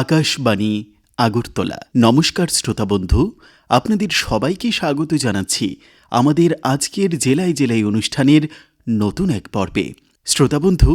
আকাশবাণী, আগরতলা। নমস্কার শ্রোতা বন্ধু, আপনাদের সবাইকে স্বাগত জানাচ্ছি আমাদের আজকের জেলায় জেলায় অনুষ্ঠানের নতুন এক পর্বে। শ্রোতা বন্ধু,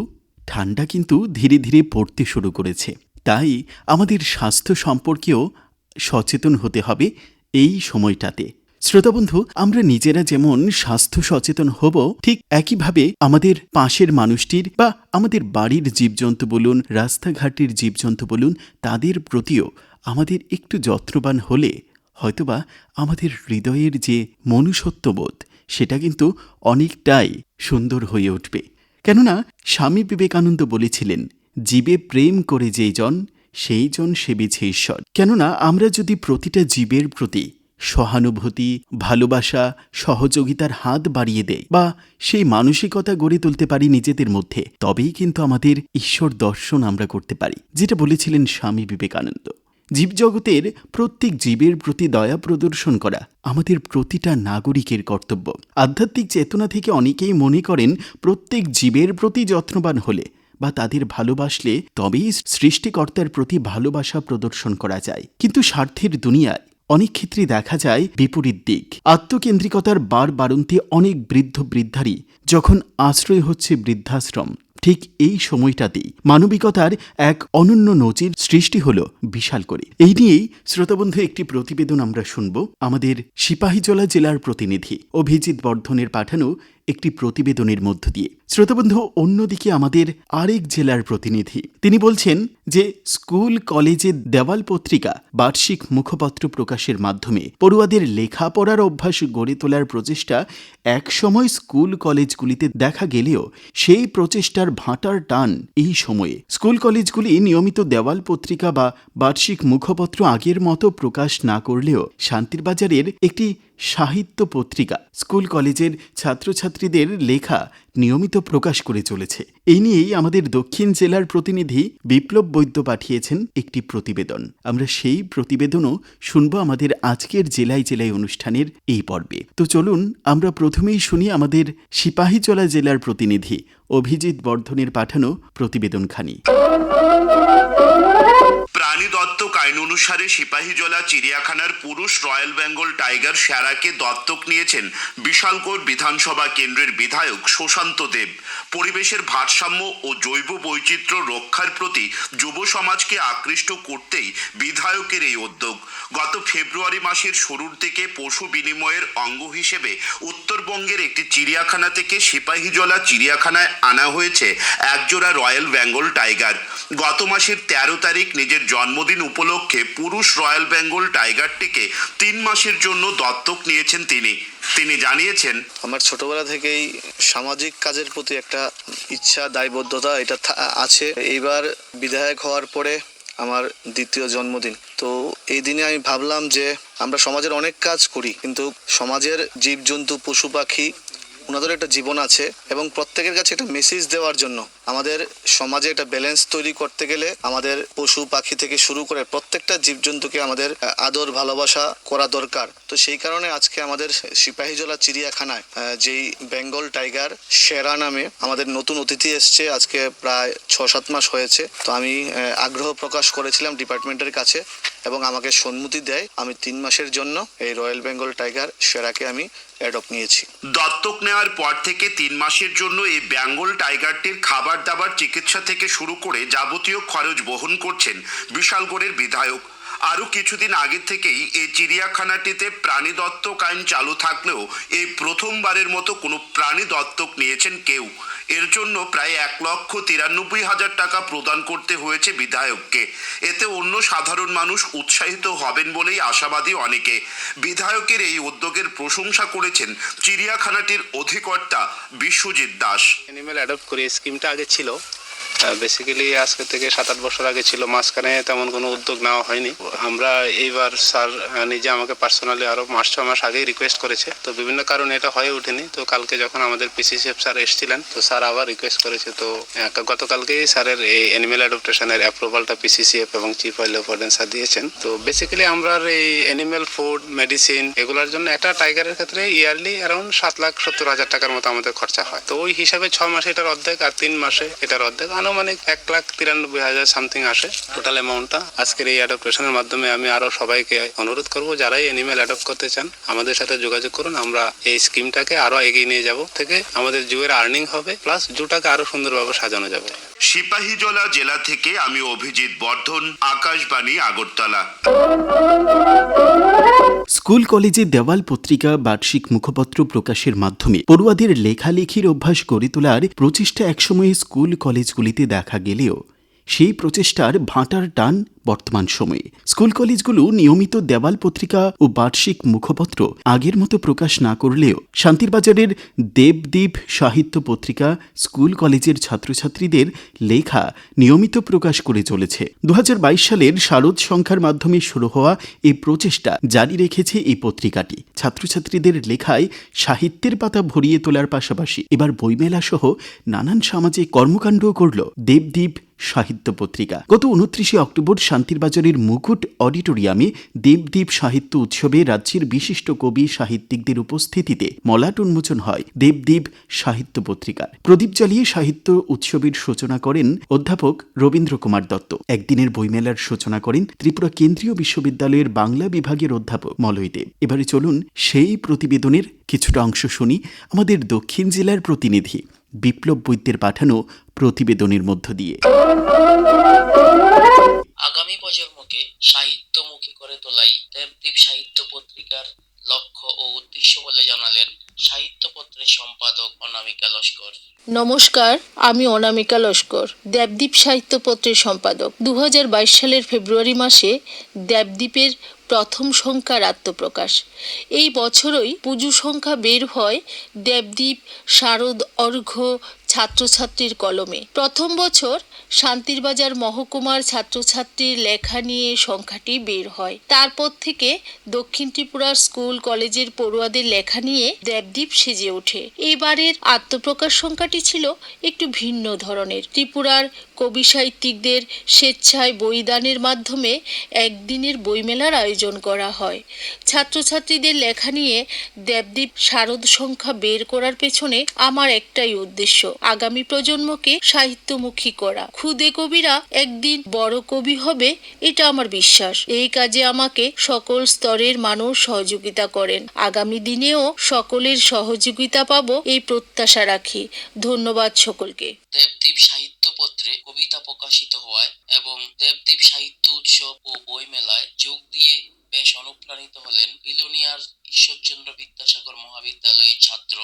ঠান্ডা কিন্তু ধীরে ধীরে পড়তে শুরু করেছে, তাই আমাদের স্বাস্থ্য সম্পর্কেও সচেতন হতে হবে এই সময়টাতে। শ্রোতা বন্ধু আমরা নিজেরা যেমন স্বাস্থ্য সচেতন হব, ঠিক একইভাবে আমাদের পাশের মানুষটির বা আমাদের বাড়ির জীবজন্তু বলুন, রাস্তাঘাটের জীবজন্তু বলুন, তাদের প্রতিও আমাদের একটু যত্নবান হলে হয়তোবা আমাদের হৃদয়ের যে মনুষ্যত্ববোধ, সেটা কিন্তু অনেকটাই সুন্দর হয়ে উঠবে। কেননা, স্বামী বিবেকানন্দ বলেছিলেন, জীবে প্রেম করে যেই জন, সেই জন সেবিছে ঈশ্বর। কেননা, আমরা যদি প্রতিটা জীবের প্রতি সহানুভূতি, ভালোবাসা, সহযোগিতার হাত বাড়িয়ে দেয় বা সেই মানসিকতা গড়ে তুলতে পারি নিজেদের মধ্যে। তবেই কিন্তু আমাদের ঈশ্বর দর্শন আমরা করতে পারি, যেটা বলেছিলেন স্বামী বিবেকানন্দ। জীবজগতের প্রত্যেক জীবের প্রতি দয়া প্রদর্শন করা আমাদের প্রতিটা নাগরিকের কর্তব্য। আধ্যাত্মিক চেতনা থেকে অনেকেই মনে করেন প্রত্যেক জীবের প্রতি যত্নবান হলে বা তাদের ভালোবাসলে তবেই সৃষ্টিকর্তার প্রতি ভালোবাসা প্রদর্শন করা যায়। কিন্তু স্বার্থের দুনিয়ায় অনেক ক্ষেত্রে দেখা যায় বিপরীত দিক। আত্মকেন্দ্রিকতার বার বারন্তি অনেক বৃদ্ধ বৃদ্ধারই যখন আশ্রয় হচ্ছে বৃদ্ধাশ্রম, ঠিক এই সময়টাতেই মানবিকতার এক অনন্য নজির সৃষ্টি হল বিশাল করে। এই নিয়েই শ্রোতাবন্ধু, একটি প্রতিবেদন আমরা শুনব। আমাদের সিপাহীজলা জেলার প্রতিনিধি অভিজিৎ বর্ধনের পাঠানো একটি প্রতিবেদনের মধ্য দিয়ে। শ্রোতাবন্ধু, অন্যদিকে আমাদের আরেক জেলার প্রতিনিধি। তিনি বলছেন যে, স্কুল, কলেজে দেওয়াল পত্রিকা বার্ষিক মুখপত্র প্রকাশের মাধ্যমে পড়ুয়াদের লেখাপড়ার অভ্যাস গড়ে তোলার প্রচেষ্টা একসময় স্কুল, কলেজগুলিতে দেখা গেলেও সেই প্রচেষ্টার ভাঁটার টান এই সময়ে। স্কুল, কলেজগুলি নিয়মিত দেওয়াল পত্রিকা বা বার্ষিক মুখপত্র আগের মতো প্রকাশ না করলেও শান্তির বাজারের একটি সাহিত্য পত্রিকা। স্কুল কলেজের ছাত্রছাত্রীদের লেখা নিয়মিত প্রকাশ করে চলেছে। এই নিয়েই আমাদের দক্ষিণ জেলার প্রতিনিধি বিপ্লব বৈদ্য পাঠিয়েছেন একটি প্রতিবেদন। আমরা সেই প্রতিবেদনও শুনব আমাদের আজকের জেলায় জেলায় অনুষ্ঠানের এই পর্বে। তো চলুন, আমরা প্রথমেই শুনি আমাদের সিপাহীজলা জেলার প্রতিনিধি অভিজিৎ বর্ধনের পাঠানো প্রতিবেদনখানি। দত্তক আইন অনুসারে সিপাহীজলা চিড়িয়াখানার পুরুষ রয়্যাল বেঙ্গল টাইগার শ্যারাকে দত্তক নিয়েছেন বিশালগড় বিধানসভা কেন্দ্রের বিধায়ক সুশান্ত দেব। পরিবেশের ভারসাম্য ও জৈব বৈচিত্র্য রক্ষার প্রতি যুব সমাজকে আকৃষ্ট করতেই বিধায়কের এই উদ্যোগ। গত ফেব্রুয়ারি মাসের শুরুর দিকে পশু বিনিময়ের অঙ্গ হিসেবে উত্তরবঙ্গের একটি চিড়িয়াখানা থেকে সিপাহীজলা চিড়িয়াখানায় আনা হয়েছে একজোড়া রয়্যাল বেঙ্গল টাইগার। গত মাসের তেরো তারিখ নিজের জন্মদিন উপলক্ষে পুরুষ রয়্যাল বেঙ্গল টাইগারটিকে তিন মাসের জন্য দত্তক নিয়েছেন তিনি। তিনি জানিয়েছেন, আমার ছোটবেলা থেকেই সামাজিক কাজের প্রতি একটা ইচ্ছা, দায়বদ্ধতা এটা আছে। এইবার বিধায়ক হওয়ার পরে আমার দ্বিতীয় জন্মদিন। তো এই দিনে আমি ভাবলাম যে আমরা সমাজের অনেক কাজ করি, কিন্তু সমাজের জীবজন্তু, পশু পাখি ওনাদের একটা জীবন আছে এবং প্রত্যেকের কাছে একটা মেসেজ দেওয়ার জন্য। আমাদের সমাজে একটা ব্যালেন্স তৈরি করতে গেলে আমাদের পশু পাখি থেকে শুরু করে প্রত্যেকটা জীবজন্তুকে আমাদের আদর, ভালোবাসা করা দরকার। তো সেই কারণে আজকে আমাদের সিপাহীজলা চিড়িয়াখানায় যেই বেঙ্গল টাইগার সেরা নামে আমাদের নতুন অতিথি এসছে, আজকে প্রায় ছ সাত মাস হয়েছে। তো আমি আগ্রহ প্রকাশ করেছিলাম ডিপার্টমেন্টের কাছে। এবং আমাকে সম্মতি দেয়, আমি তিন মাসের জন্য এই রয়্যাল বেঙ্গল টাইগার সেরাকে আমি অ্যাডপ্ট নিয়েছি। দত্তক নেওয়ার পর থেকে তিন মাসের জন্য এই বেঙ্গল টাইগারটির খাবার দাবার চিকিৎসা থেকে শুরু করে যাবতীয় খরচ বহন করছেন বিশালগড়ের বিধায়ক। আরও কিছুদিন আগে থেকেই এই চিড়িয়াখানাটিতে প্রাণী দত্তক আইন চালু থাকলেও এই প্রথমবারের মতো কোনো প্রাণী দত্তক নিয়েছেন কেউ। এর জন্য প্রায় এক লক্ষ তিরানব্বই হাজার টাকা প্রদান করতে হয়েছে বিধায়ককে। এতে অন্য সাধারণ মানুষ উৎসাহিত হবেন বলেই আশাবাদী অনেকে। বিধায়কের এই উদ্যোগের প্রশংসা করেছেন চিড়িয়াখানাটির অধিকর্তা বিশ্বজিৎ দাস। অ্যানিমেল অ্যাডপ্ট করে স্কিমটা আগে ছিল। বেসিক্যালি আজকে থেকে সাত আট বছর আগে ছিল, মাঝখানে তেমন কোনো উদ্যোগ নেওয়া হয়নি। আমরা এইবার স্যার নিজে আমাকে পার্সোনালি আরও মাস, ছ মাস আগেই রিকোয়েস্ট করেছে। তো বিভিন্ন কারণে এটা হয়ে ওঠেনি। তো কালকে যখন আমাদের পিসিসিএফ স্যার এসেছিলেন, তো স্যার আবার রিকোয়েস্ট করেছে। তো গতকালকেই স্যারের এই অ্যানিমেল অ্যাডপ্টেশনের অ্যাপ্রুভালটা পিসিসিএফ এবং চিফ ওয়াইল্ড ওয়ার্ডেন স্যার দিয়েছেন। তো বেসিক্যালি আমরা এই অ্যানিমেল ফুড মেডিসিন এগুলোর জন্য একটা টাইগারের ক্ষেত্রে ইয়ারলি অ্যারাউন্ড সাত লাখ সত্তর হাজার টাকার মতো আমাদের খরচা হয়। তো ওই হিসাবে ছ মাসে এটার অর্ধেক আর তিন মাসে এটার অর্ধেক আনুমানিক এক লাখ তিরানব্বই হাজার সামথিং আসে টোটাল অ্যামাউন্টটা আজকের এই অ্যাডপ্টেশনের মাধ্যমে আমি আরও সবাইকে অনুরোধ করব, যারাই অ্যানিমেল অ্যাডপ্ট করতে চান, আমাদের সাথে যোগাযোগ করুন। আমরা এই স্কিমটাকে আরও এগিয়ে নিয়ে যাব। থেকে আমাদের জুয়ের আর্নিং হবে প্লাস জুটাকে আরও সুন্দরভাবে সাজানো যাবে। সিপাহীজলা জেলা থেকে আমি অভিজিৎ বর্ধন, আকাশবাণী, আগরতলা। স্কুল কলেজে দেওয়াল পত্রিকা, বার্ষিক মুখপত্র প্রকাশের মাধ্যমে পড়ুয়াদের লেখালেখির অভ্যাস গড়ে তোলার প্রচেষ্টা একসময়ে স্কুল কলেজগুলিতে দেখা গেলেও সেই প্রচেষ্টার ভাঁটার টান বর্তমান সময়ে। স্কুল কলেজগুলো নিয়মিত দেওয়াল পত্রিকা ও বার্ষিক মুখপত্র আগের মতো প্রকাশ না করলেও শান্তিরবাজারের দেবদ্বীপ সাহিত্য পত্রিকা স্কুল কলেজের ছাত্রছাত্রীদের লেখা নিয়মিত প্রকাশ করে চলেছে। দু হাজার বাইশ সালের শারদ সংখ্যার মাধ্যমে শুরু হওয়া এই প্রচেষ্টা জারি রেখেছে এই পত্রিকাটি। ছাত্রছাত্রীদের লেখায় সাহিত্যের পাতা ভরিয়ে তোলার পাশাপাশি এবার বইমেলা সহ নানান সামাজিক কর্মকাণ্ডও করল দেবদ্বীপ সাহিত্য পত্রিকা। গত উনত্রিশে অক্টোবর শান্তিরবাজারের মুকুট অডিটোরিয়ামে দেবদ্বীপ সাহিত্য উৎসবে রাজ্যের বিশিষ্ট কবি সাহিত্যিকদের উপস্থিতিতে মলাট উন্মোচন হয় দেবদ্বীপ সাহিত্য পত্রিকার। প্রদীপ জ্বালিয়ে সাহিত্য উৎসবের সূচনা করেন অধ্যাপক রবীন্দ্র কুমার দত্ত। একদিনের বইমেলার সূচনা করেন ত্রিপুরা কেন্দ্রীয় বিশ্ববিদ্যালয়ের বাংলা বিভাগের অধ্যাপক মলয় দেব। এবারে চলুন সেই প্রতিবেদনের কিছুটা অংশ শুনি আমাদের দক্ষিণ জেলার প্রতিনিধি। বিপ্লব বৈদ্যের পাঠানো প্রতিবেদনের মধ্য দিয়ে। আগামী প্রজন্মকে সাহিত্যমুখী করে তোলাই দেবদ্বীপ সাহিত্য পত্রিকার লক্ষ্য ও উদ্দেশ্য বলে জানালেন সাহিত্যপত্রের সম্পাদক অনামিকা লস্কর। নমস্কার আমি অনামিকা লস্কর দেবদ্বীপ সাহিত্যপত্রের সম্পাদক। দু হাজার বাইশ সালের ফেব্রুয়ারি মাসে দেবদ্বীপের প্রথম সংখ্যার আত্মপ্রকাশ। এই বছরই পুজো সংখ্যা বের হয় দেবদ্বীপ শারদ অর্ঘ্য ছাত্রছাত্রীর কলমে। প্রথম বছর শান্তিরবাজার মহকুমার ছাত্রছাত্রীর লেখা নিয়ে সংখ্যাটি বের হয়। তারপর থেকে দক্ষিণ ত্রিপুরার স্কুল, কলেজের পড়ুয়াদের লেখা নিয়ে দেবদ্বীপ সেজে ওঠে। এবারের আত্মপ্রকাশ সংখ্যাটি ছিল একটু ভিন্ন ধরনের। ত্রিপুরার কবি সাহিত্যিকদের স্বেচ্ছায় বইদানের মাধ্যমে একদিনের বইমেলার আয়োজন করা হয়। ছাত্রছাত্রীদের লেখা নিয়ে দেবদ্বীপ শারদ সংখ্যা বের করার পেছনে আমার একটাই উদ্দেশ্য। আগামী প্রজন্মকে সাহিত্যমুখী করা। খুদে কবিরা একদিন বড় কবি হবে, এটা আমার বিশ্বাস। এই কাজে আমাকে সকল স্তরের মানুষ সহযোগিতা করেন। আগামী দিনেও সকলের সহযোগিতা পাবো, এই প্রত্যাশা রাখি। ধন্যবাদ সকলকে। দেবদ্বীপ সাহিত্য পত্রে কবিতা প্রকাশিত হওয়ায় এবং দেবদ্বীপ সাহিত্য উৎসব ও বইমেলায় যোগ দিয়ে বেশ অনুপ্রাণিত হলেন বিলোনিয়ার ঈশ্বরচন্দ্র বিদ্যাসাগর মহাবিদ্যালয়ের ছাত্র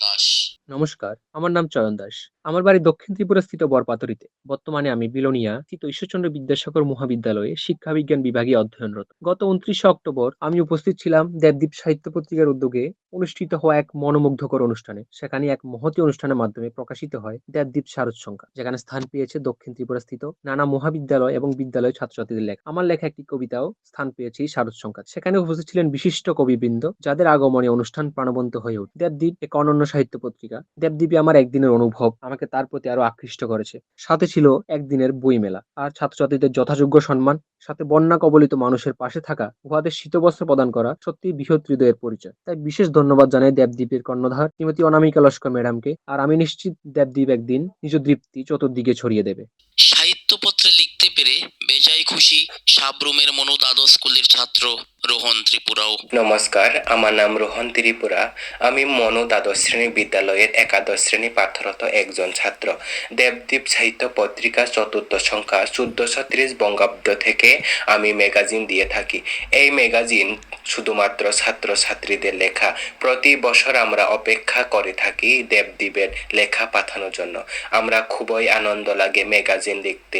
দাস। নমস্কার, আমার নাম চয়ন দাস। আমার বাড়ি দক্ষিণ ত্রিপুরা স্থিত বরপাতরিতে। বর্তমানে আমি বিলোনিয়া স্থিত ঈশ্বরচন্দ্র বিদ্যাসাগর মহাবিদ্যালয়ে শিক্ষা বিজ্ঞান বিভাগে অধ্যয়নরত। গত উনত্রিশে অক্টোবর আমি উপস্থিত ছিলাম দেবদ্বীপ সাহিত্য পত্রিকার উদ্যোগে অনুষ্ঠিত হওয়া এক মনোমুগ্ধকর অনুষ্ঠানে। সেখানে এক মহতী অনুষ্ঠানের মাধ্যমে প্রকাশিত হয় দেবদ্বীপ শারদ সংখ্যা। যেখানে স্থান পেয়েছে দক্ষিণ ত্রিপুরা স্থিত নানা মহাবিদ্যালয় এবং বিদ্যালয় ছাত্রছাত্রীদের লেখা। আমার লেখা একটি কবিতাও স্থান পেয়েছে এই শারদ সংখ্যা সেখানে উপস্থিত ছিলেন বিশিষ্ট কবিবৃন্দ যাদের আগমনে অনুষ্ঠান প্রাণবন্ত হয়ে ওঠে দেবদ্বীপ এক অনন্য সাহিত্য পত্রিকা। দেবদ্বীপে আমার একদিনের অনুভব, আমাকে তার প্রতি আরও আকৃষ্ট করেছে। সাথে ছিল একদিনের বইমেলা। আর ছাত্রছাত্রীদের যথাযোগ্য সম্মান, সাথে বন্যা কবলিত মানুষের পাশে থাকা, উহাদের শীতবস্ত্র প্রদান করা সত্যি বৃহৎ হৃদয়ের পরিচয়। তাই বিশেষ ধন্যবাদ জানাই দেবদ্বীপের কর্ণধার, শ্রীমতী অনামিকা লস্কর ম্যাডামকে। আর আমি নিশ্চিত দেবদ্বীপ একদিন নিজ দৃপ্তি চতুর্দিকে ছড়িয়ে দেবে। সাহিত্যপত্রে লিখতে পেরে বেজায় খুশি সাবরুমের মনো দ্বাদশ স্কুলের ছাত্র। রোহন ত্রিপুরাও। নমস্কার, আমার নাম রোহন ত্রিপুরা। আমি মনু দ্বাদশ শ্রেণি বিদ্যালয়ের একাদশ শ্রেণি পাঠরত একজন ছাত্র। দেবদ্বীপ সাহিত্য পত্রিকা চতুর্থ সংখ্যা চোদ্দশো ত্রিশ বঙ্গাব্দ থেকে আমি ম্যাগাজিন দিয়ে থাকি। এই ম্যাগাজিন শুধুমাত্র ছাত্রছাত্রীদের লেখা। প্রতি বছর আমরা অপেক্ষা করে থাকি দেবদ্বীপের লেখা পাঠানোর জন্য। আমরা খুবই আনন্দ লাগে ম্যাগাজিন লিখতে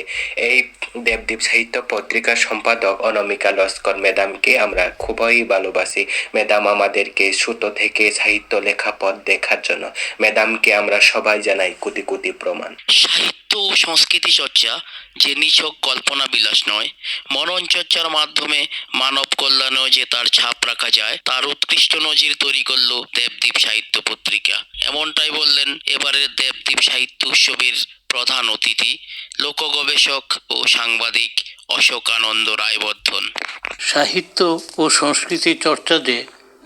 এই দেবদ্বীপ সাহিত্য পত্রিকার সম্পাদক অনমিকা লস্কর ম্যাডামকে আমরা খুবই ভালোবাসি। ম্যাডাম আমাদেরকে ছোট থেকে সাহিত্য লেখা পথ দেখার জন্য। ম্যাডামকে আমরা সবাই জানাই কোটি কোটি প্রমাণ। সাহিত্য ও সংস্কৃতি চর্চা, যে নিছক কল্পনা বিলাস নয়, মনন চর্চার মাধ্যমে মানব কল্যাণেও যে তার ছাপ রাখা যায়, তার উৎকৃষ্ট নজির তৈরি করল দেবদ্বীপ সাহিত্য পত্রিকা। এমনটাই বললেন এবারের দেবদ্বীপ সাহিত্য উৎসবের প্রধান অতিথি লোক গবেষক ও সাংবাদিক অশোক আনন্দ রায়বর্ধন। সাহিত্য ও সংস্কৃতি চর্চাতে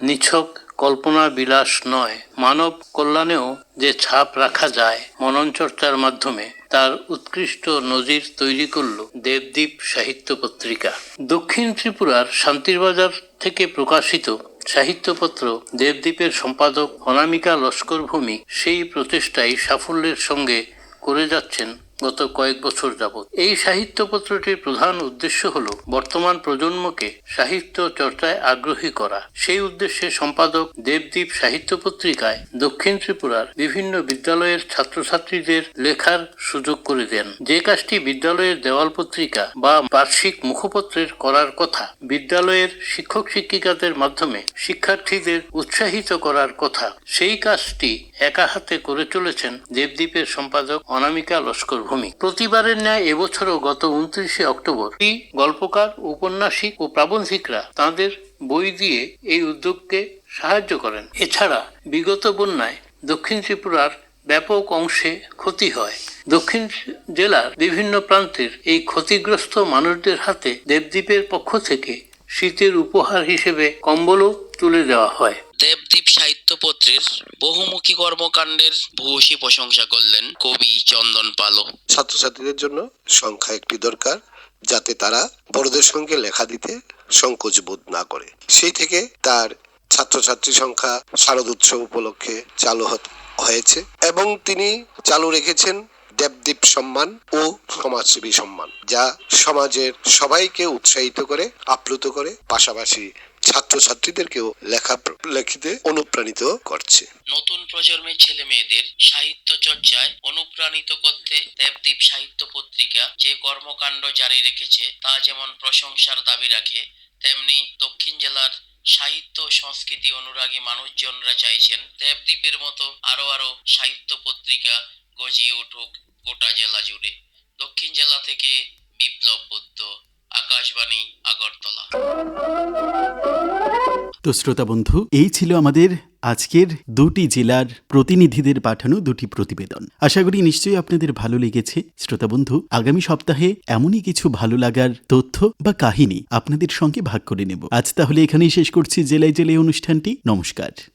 নিছক কল্পনা বিলাস নয়। মানব কল্যাণেও যে ছাপ রাখা যায় মনন চর্চার মাধ্যমে, তার উৎকৃষ্ট নজির তৈরি করল দেবদ্বীপ সাহিত্য পত্রিকা। দক্ষিণ ত্রিপুরার শান্তিরবাজার থেকে প্রকাশিত সাহিত্যপত্র দেবদ্বীপের সম্পাদক অনামিকা লস্কর ভৌমিক সেই প্রচেষ্টাই সাফল্যের সঙ্গে করে যাচ্ছেন গত কয়েক বছর যাবৎ। এই সাহিত্য পত্রটির প্রধান উদ্দেশ্য হল বর্তমান প্রজন্মকে সাহিত্য চর্চায় আগ্রহী করা। সেই উদ্দেশ্যে সম্পাদক দেবদ্বীপ সাহিত্য পত্রিকায় দক্ষিণ ত্রিপুরার বিভিন্ন বিদ্যালয়ের ছাত্রছাত্রীদের লেখার সুযোগ করে দেন। যে কাজটি বিদ্যালয়ের দেওয়াল পত্রিকা বা বার্ষিক মুখপত্রের করার কথা, বিদ্যালয়ের শিক্ষক শিক্ষিকাদের মাধ্যমে শিক্ষার্থীদের উৎসাহিত করার কথা, সেই কাজটি একা হাতে করে চলেছেন দেবদ্বীপের সম্পাদক অনামিকা লস্কর ভূমি প্রতিবারের ন্যায় এবছরও গত উনত্রিশে অক্টোবর গল্পকার, উপন্যাসিক ও প্রাবন্ধিকরা তাদের বই দিয়ে এই উদ্যোগকে সাহায্য করেন। এছাড়া বিগত বন্যায় দক্ষিণ ত্রিপুরার ব্যাপক অংশে ক্ষতি হয়। দক্ষিণ জেলার বিভিন্ন প্রান্তের এই ক্ষতিগ্রস্ত মানুষদের হাতে দেবদ্বীপের পক্ষ থেকে শীতের উপহার হিসেবে কম্বলও তুলে দেওয়া হয়। দেবদ্বীপ সাহিত্যপত্রের বহুমুখী কর্মকাণ্ডের ভূয়সী প্রশংসা করলেন কবি চন্দন পালক ছাত্রছাত্রীদের জন্য সংখ্যা একটি দরকার, যাতে তারা বড়দের সঙ্গে লেখা দিতে সংকোচ বোধ না করে। সেই থেকে তার ছাত্রছাত্রী সংখ্যা শারদ উৎসব উপলক্ষে চালু হয়েছে এবং তিনি চালু রেখেছেন দেবদ্বীপ সম্মান ও সমাজসেবী সম্মান, যা সমাজের সবাইকে উৎসাহিত করে, আপ্লুত করে, পাশাপাশি ছাত্রছাত্রীদেরকেও লেখা লেখিতে অনুপ্রাণিত করছে। নতুন প্রজন্মের ছেলে মেয়েদের সাহিত্য চর্চায় অনুপ্রাণিত করতে দেবদ্বীপ সাহিত্য পত্রিকা যে কর্মকাণ্ড জারি রেখেছে, তা যেমন প্রশংসার দাবি রাখে, তেমনি দক্ষিণ জেলার সাহিত্য সংস্কৃতি অনুরাগী মানুষজনরা চাইছেন দেবদ্বীপের মতো আরও আরও সাহিত্য পত্রিকা গজিয়ে উঠুক গোটা জেলা জুড়ে। দক্ষিণ জেলা থেকে বিপ্লব বুদ্ধ আকাশবাণী, আগরতলা। তো শ্রোতা বন্ধু, এই ছিল আমাদের আজকের দুটি জেলার প্রতিনিধিদের পাঠানো দুটি প্রতিবেদন। আশা করি নিশ্চয়ই আপনাদের ভালো লেগেছে। শ্রোতা বন্ধু, আগামী সপ্তাহে এমনই কিছু ভালো লাগার তথ্য বা কাহিনী আপনাদের সঙ্গে ভাগ করে নেব। আজ তাহলে এখানেই শেষ করছি। জেলায় জেলায় অনুষ্ঠানটি। নমস্কার।